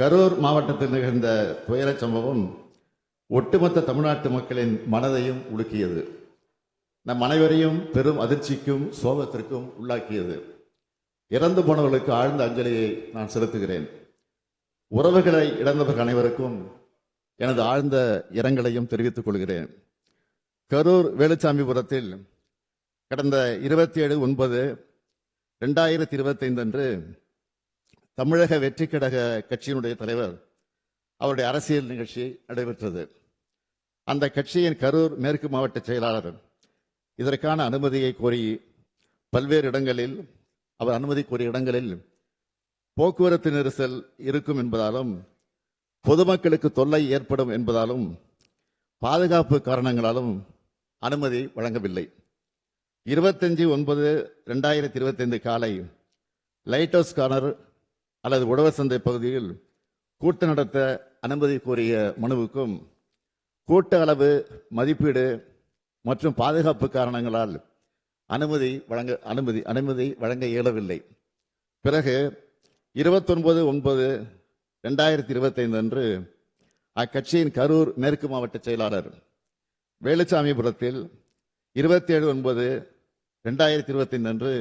கரூர் மாவட்டத்தில் நிகழ்ந்த துயரச் சம்பவம் ஒட்டுமொத்த தமிழ்நாட்டு மக்களின் மனதையும் உலுக்கியது. நம் அனைவரையும் பெரும் அதிர்ச்சிக்கும் சோகத்திற்கும் உள்ளாக்கியது. இறந்து போனவர்களுக்கு ஆழ்ந்த அஞ்சலியை நான் செலுத்துகிறேன். உறவுகளை இழந்தவர்கள் அனைவருக்கும் எனது ஆழ்ந்த இரங்கலையும் தெரிவித்துக் கொள்கிறேன். கரூர் வேலுச்சாமிபுரத்தில் கடந்த இருபத்தி ஏழு ஒன்பது ரெண்டாயிரத்தி இருபத்தைந்து அன்று தமிழக வெற்றி கழக கட்சியினுடைய தலைவர் அவருடைய அரசியல் நிகழ்ச்சி நடைபெற்றது. அந்த கட்சியின் கரூர் மேற்கு மாவட்ட செயலாளர் இதற்கான அனுமதியை கோரி பல்வேறு இடங்களில் அவர் அனுமதி கோரிய இடங்களில் போக்குவரத்து நெரிசல் இருக்கும் என்பதாலும் பொதுமக்களுக்கு தொல்லை ஏற்படும் என்பதாலும் பாதுகாப்பு காரணங்களாலும் அனுமதி வழங்கவில்லை. இருபத்தஞ்சு ஒன்பது ரெண்டாயிரத்தி இருபத்தைந்து காலை லைட் ஹவுஸ் கார்னர் அல்லது உழவர் சந்தை பகுதியில் கூட்டம் நடத்த அனுமதி கோரிய மனுவுக்கும் கூட்ட அளவு மதிப்பீடு மற்றும் பாதுகாப்பு காரணங்களால் அனுமதி வழங்க அனுமதி அனுமதி வழங்க இயலவில்லை. பிறகு இருபத்தொன்பது ஒன்பது ரெண்டாயிரத்தி இருபத்தைந்து அன்று அக்கட்சியின் கரூர் மேற்கு மாவட்ட செயலாளர் வேலுச்சாமிபுரத்தில் இருபத்தி ஏழு ஒன்பது ரெண்டாயிரத்தி இருபத்தைந்து அன்று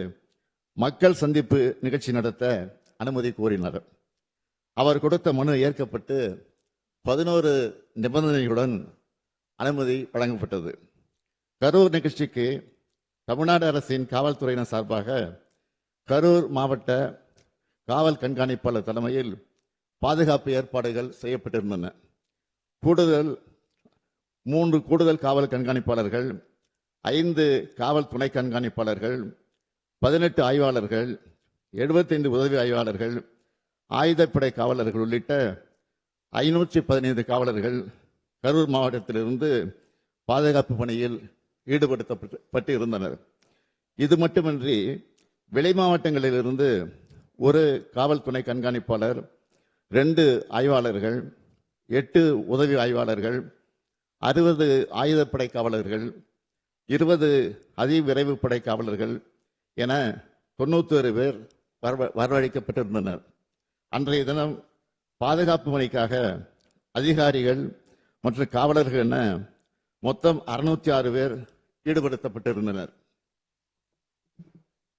மக்கள் சந்திப்பு நிகழ்ச்சி நடத்த அனுமதி கோரினார். அவர் கொடுத்த மனு ஏற்கப்பட்டு பதினோரு நிபந்தனைகளுடன் அனுமதி வழங்கப்பட்டது. கரூர் நிகழ்ச்சிக்கு தமிழ்நாடு அரசின் காவல்துறையினர் சார்பாக கரூர் மாவட்ட காவல் கண்காணிப்பாளர் தலைமையில் பாதுகாப்பு ஏற்பாடுகள் செய்யப்பட்டிருந்தன. கூடுதல் மூன்று கூடுதல் காவல் கண்காணிப்பாளர்கள் ஐந்து காவல் துணை கண்காணிப்பாளர்கள் பதினெட்டு ஆய்வாளர்கள் எழுபத்தைந்து உதவி ஆய்வாளர்கள் ஆயுதப்படை காவலர்கள் உள்ளிட்ட ஐநூற்றி பதினைந்து காவலர்கள் கரூர் மாவட்டத்திலிருந்து பாதுகாப்பு பணியில் ஈடுபடுத்தப்பட்டு இருந்தனர் இது மட்டுமின்றி விளை மாவட்டங்களிலிருந்து ஒரு காவல்துறை கண்காணிப்பாளர் ரெண்டு ஆய்வாளர்கள் எட்டு உதவி ஆய்வாளர்கள் அறுபது ஆயுதப்படை காவலர்கள் இருபது அதிவிரைவு படை காவலர்கள் என தொண்ணூத்தொரு பேர் வரவ- வரவழைக்கப்பட்டிருந்தனர். அன்றைய தினம் பாதுகாப்பு முறைக்காக அதிகாரிகள் மற்றும் காவலர்கள் என மொத்தம் அறுநூத்தி ஆறு பேர் ஈடுபடுத்தப்பட்டிருந்தனர்.